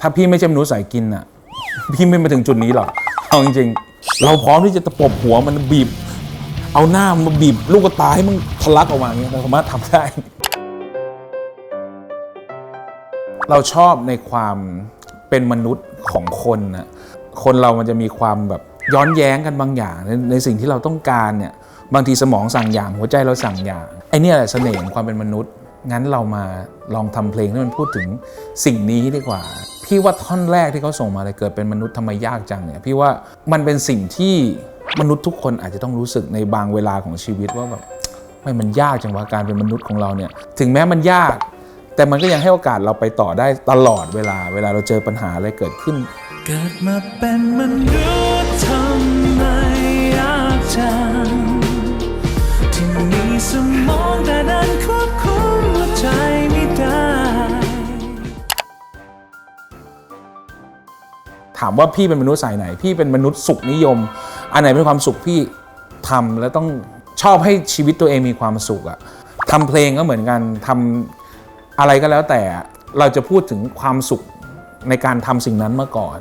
ถ้าพี่ไม่ใช่มนุษย์สายกินอะ พี่ไม่มาถึงจุดนี้หรอกเอาจริงๆเราพร้อมที่จะตะปบหัวมันบีบ เอาหน้ามาบีบลูกตาให้มึงทะลักออกมาอย่างเงี้ยเราสามารถทำได้ เราชอบในความเป็นมนุษย์ของคนนะคนเรามันจะมีความแบบย้อนแย้งกันบางอย่างในในสิ่งที่เราต้องการเนี่ยบางทีสมองสั่งอย่างหัวใจเราสั่งอย่างไอ้เนี่ยแหละเสน่ห์ของความเป็นมนุษย์ งั้นเรามาลองทำเพลงที่มันพูดถึงสิ่งนี้ดีกว่า พี่ว่าท่อนแรกที่เขาส่งมาเลยเกิดเป็นมนุษย์ทำไมยากจังเนี่ยพี่ว่ามันเป็นสิ่งที่มนุษย์ทุกคนอาจจะต้องรู้สึกในบางเวลาของชีวิตว่าแบบไม่มันยากจังวะการเป็นมนุษย์ของเราเนี่ยถึงแม้มันยาก แต่มันก็ยังให้โอกาสเราไปต่อได้ตลอดเวลา เวลาเราเจอปัญหาอะไรเกิดขึ้น เกิดมาเป็นมนุษย์ทำไมยากจังที่มีสมองามว่าพี่เป็นมนุษย์สายไหน พี่เป็นมนุษย์สุขนิยม อันไหนเป็นความสุขพี่ทำแล้วต้องชอบให้ชีวิตตัวเองมีความสุขอะทำเพลงก็เหมือนกันทำอะไรก็แล้วแต่เราจะพูดถึงความสุขในการทำสิ่งนั้นมาก่อน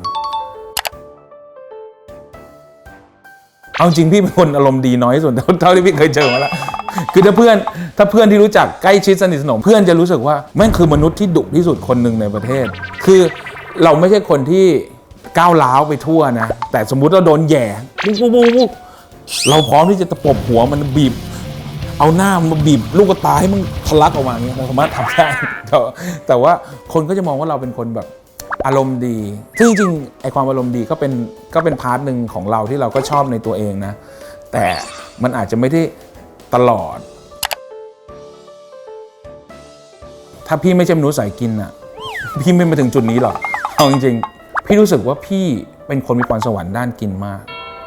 เอาจริงพี่เป็นคนอารมณ์ดีน้อยสุดเท่าที่พี่เคยเจอมาแล้วคือถ้าเพื่อนถ้าเพื่อนที่รู้จักใกล้ชิดสนิทสนมเพื่อนจะรู้สึกว่าแม่งคือมนุษย์ที่ดุที่สุดคนหนึ่งในประเทศ คือเราไม่ใช่คนที่ ก้าวร้าวไปทั่วนะ แต่สมมุติเราโดนแย่ปุ๊บปุ๊บปุ๊บเราพร้อมที่จะตะปบหัวมันบีบ เอาหน้ามาบีบลูกตาให้มึงทะลักออกมาเงี้ยเราสามารถทำได้แต่แต่ว่าคนก็จะมองว่าเราเป็นคนแบบอารมณ์ดีซึ่งจริงไอความอารมณ์ดีก็เป็นก็เป็นพาร์ทหนึ่งของเราที่เราก็ชอบในตัวเองนะ แต่มันอาจจะไม่ได้ตลอด ถ้าพี่ไม่ใช่มนุษย์สายกินอะพี่ไม่มาถึงจุดนี้หรอกเอาจริงๆ พี่รู้สึกว่าพี่เป็นคนมีพรสวรรค์ด้านกินมาก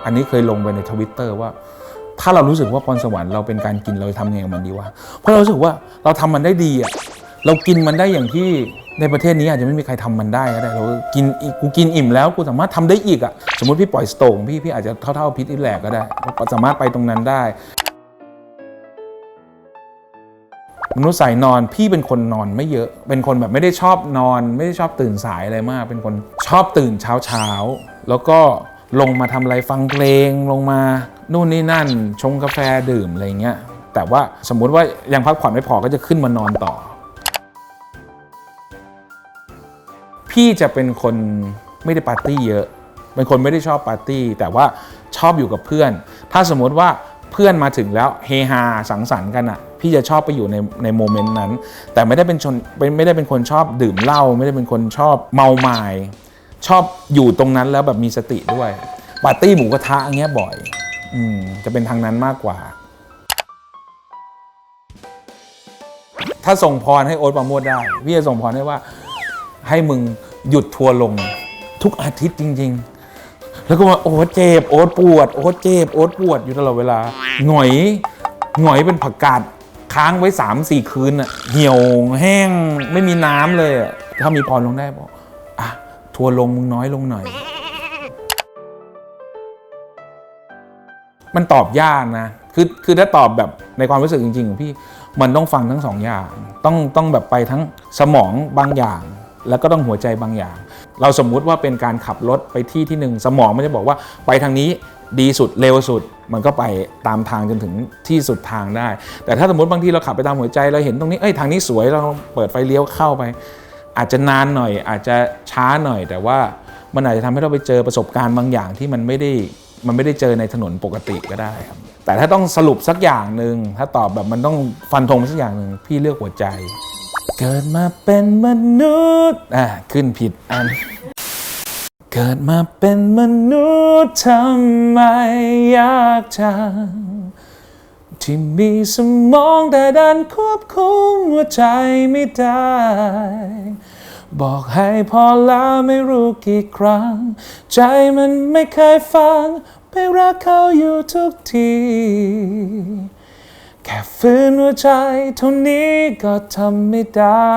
อันนี้เคยลงไปในทวิตเตอร์ว่า ถ้าเรารู้สึกว่าพรสวรรค์เราเป็นการกินเราจะทำยังไงกับมันดีวะเพราะเรารู้สึกว่าเราทำมันได้ดีอะเรากินมันได้อย่างที่ในประเทศนี้อาจจะไม่มีใครทำมันได้ก็ได้เรากินอีกกูกินอิ่มแล้วกูสามารถทำได้อีกอะสมมติพี่ปล่อยสโตงพี่พี่อาจจะเท่าๆพิษอิแหลกก็ได้สามารถไปตรงนั้นได้มนุษย์สายนอนพี่เป็นคนนอนไม่เยอะ เป็นคนแบบไม่ได้ชอบนอน ไม่ได้ชอบตื่นสายอะไรมาก เป็นคน ชอบตื่นเช้าเช้าแล้วก็ลงมาทำอะไรฟังเพลงลงมานู่นนี่นั่น ชงกาแฟดื่มอะไรเงี้ยแต่ว่าสมมุติว่ายังพักผ่อนไม่พอก็จะขึ้นมานอนต่อ พี่จะเป็นคนไม่ได้ปาร์ตี้เยอะ เป็นคนไม่ได้ชอบปาร์ตี้ แต่ว่าชอบอยู่กับเพื่อน ถ้าสมมติว่าเพื่อนมาถึงแล้วเฮฮาสังสรรค์กันอะ่ะพี่จะชอบไปอยู่ในในโมเมนต์นั้น แต่ไม่ได้เป็นชนเป็นไม่ได้เป็นคนชอบดื่มเหล้าไม่ได้เป็นคนชอบเมาไมา้ ชอบอยู่ตรงนั้นแล้วแบบมีสติด้วยปาร์ตี้หมูกระทะอย่างเงี้ยบ่อย อืมจะเป็นทางนั้นมากกว่า ถ้าส่งพรให้โอ๊ตปราโมดได้พี่จะส่งพรให้ว่า ให้มึงหยุดทัวลง ทุกอาทิตย์จริง ๆ แล้วก็มาโอ้เจ็บโอ๊ตปวดโอ๊ตเจ็บโอ๊ตปวดอยู่ตลอดเวลาหงอยหงอยเป็นผักกาดค้างไว้3ามสี่คืนอะเหี่ยวแห้งไม่มีน้ำเลยอะถ้ามีพรลงได้บอกอะ ทัวร์ลงมึงน้อยลงหน่อย มันตอบยากนะ คือคือถ้าตอบแบบในความรู้สึกจริงๆของพี่ มันต้องฟังทั้งสองอย่าง ต้องต้องแบบไปทั้งสมองบางอย่าง แล้วก็ต้องหัวใจบางอย่าง เราสมมุติว่าเป็นการขับรถไปที่ที่หนึ่งสมองมันจะบอกว่าไปทางนี้ดีสุดเร็วสุดมันก็ไปตามทางจนถึงที่สุดทางได้ แต่ถ้าสมมติบางทีเราขับไปตามหัวใจเราเห็นตรงนี้เอ้ยทางนี้สวยเราเปิดไฟเลี้ยวเข้าไป อาจจะนานหน่อย อาจจะช้าหน่อย แต่ว่ามันอาจจะทำให้เราไปเจอประสบการณ์บางอย่างที่มันไม่ได้มันไม่ได้เจอในถนนปกติก็ได้ครับ แต่ถ้าต้องสรุปสักอย่างหนึ่งถ้าตอบแบบมันต้องฟันธงสักอย่างหนึ่งพี่เลือกหัวใจ เกิดมาเป็นมนุษย์อะขึ้นผิดอันเกิดมาเป็นมนุษย์ทำไมยากจัง ที่มีสมองแต่ดันควบคุมหัวใจไม่ได้ บอกให้พอแล้วไม่รู้กี่ครั้ง ใจมันไม่เคยฟัง ไปรักเขาอยู่ทุกที แค่ฝืนหัวใจเท่านี้ก็ทำไม่ได้